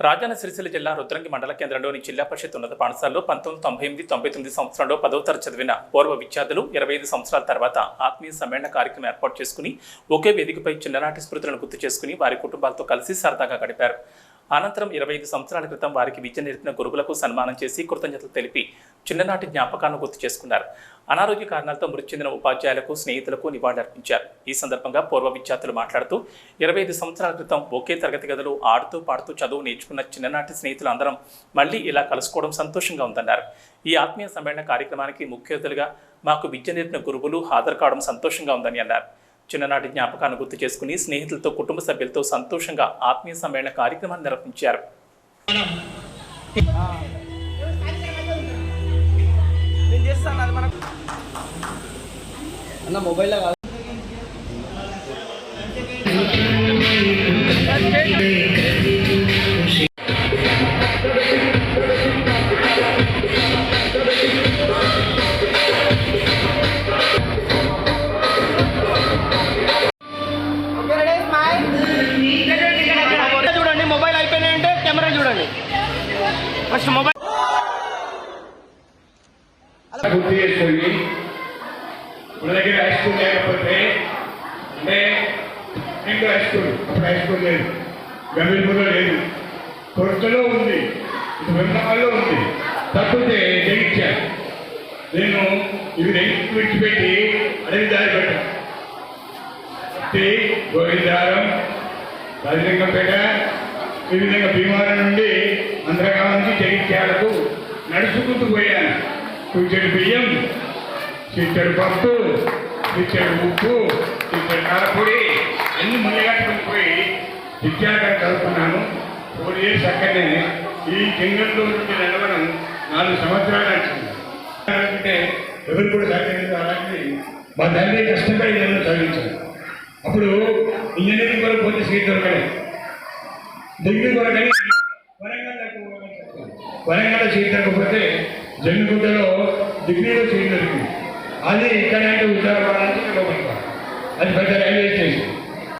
రాజన్న సిరిసిల్ల జిల్లా రుద్రంగి మండల కేంద్రంలోని జిల్లా పరిషత్ ఉన్నత పాఠశాలలో పంతొమ్మిది తొంభై ఎనిమిది తొంభై తొమ్మిది సంవత్సరంలో పదవ తరగతి చదివిన పూర్వ విద్యార్థులు ఇరవై ఐదు సంవత్సరాల తర్వాత ఆత్మీయ సమ్మేళన కార్యక్రమం ఏర్పాటు చేసుకుని ఒకే వేదికపై చిన్ననాటి స్మృతులను గుర్తు చేసుకుని వారి కుటుంబాలతో కలిసి సరదాగా గడిపారు. అనంతరం ఇరవై ఐదు సంవత్సరాల క్రితం వారికి విద్య నేర్పిన గురువులకు సన్మానం చేసి కృతజ్ఞతలు తెలిపి చిన్ననాటి జ్ఞాపకాలను గుర్తు చేసుకున్నారు. అనారోగ్య కారణాలతో మృతి చెందిన ఉపాధ్యాయులకు స్నేహితులకు నివాళులర్పించారు ఈ సందర్భంగా పూర్వ విద్యార్థులు మాట్లాడుతూ ఇరవై ఐదు సంవత్సరాల క్రితం ఒకే తరగతి గదిలో ఆడుతూ పాడుతూ చదువు నేర్చుకున్న చిన్ననాటి స్నేహితులు అందరం మళ్ళీ ఇలా కలుసుకోవడం సంతోషంగా ఉందన్నారు. ఈ ఆత్మీయ సమ్మేళన కార్యక్రమానికి ముఖ్య అతిథులుగా మాకు విద్య నేర్పిన గురువులు హాజరు కావడం సంతోషంగా ఉందని అన్నారు. చిన్ననాటి జ్ఞాపకాన్ని గుర్తు చేసుకుని స్నేహితులతో కుటుంబ సభ్యులతో సంతోషంగా ఆత్మీయ సమ్మేళన కార్యక్రమాన్ని నిర్వహించారు. నేను చేస్తాను అది మనకు. అన్న మొబైల్లో ఫస్ట్ మొబైల్. గుర్తు చేసుకొని మన దగ్గర హై స్కూల్ లేకపోతే అంటే ఇంకో హై స్కూల్ అప్పుడు హై స్కూల్ లేదు. గమీర్పూర్లో లేదు. కొరతలో ఉంది. ఇటు ఉంది. తప్పితే జగించాను నేను ఇవి రెండు విడిచిపెట్టి అడవి దారి పెట్టాను గోవిందారం రాజలింగంపేట ఈ విధంగా భీమవరం నుండి అంతరకాలం నుంచి జగిత్యాలకు నడుచుకుంటూ పోయాను. కుంచెడు బియ్యం చిచ్చడి పప్పు చిచ్చడి ఉప్పు చిచ్చడి కారపొడి అన్ని ముళ్ళగట్టుకుని పోయి విద్యాలయం చదువుకున్నాను ఫోర్ ఇయర్స్ అక్కడనే ఈ జంగల్లో నుండి నడవడం నాలుగు సంవత్సరాలు నడిచింది అంటే ఎవరు కూడా సహకరించారు అలాంటి మా తండ్రి కష్టపడి నన్ను చదివించాను అప్పుడు ఇంజనీరింగ్ వరకు పోతే సీట్ దొరకలేదు. డిగ్రీ కొరకని వరంగల్ వరంగల్ సీట్ దొరకకపోతే జమ్మిగుడ్డలో డిగ్రీలో సీట్ దొరికింది. అది ఇక్కడ అంటే ఉద్యోగాలంటే అది పెద్ద రైల్వే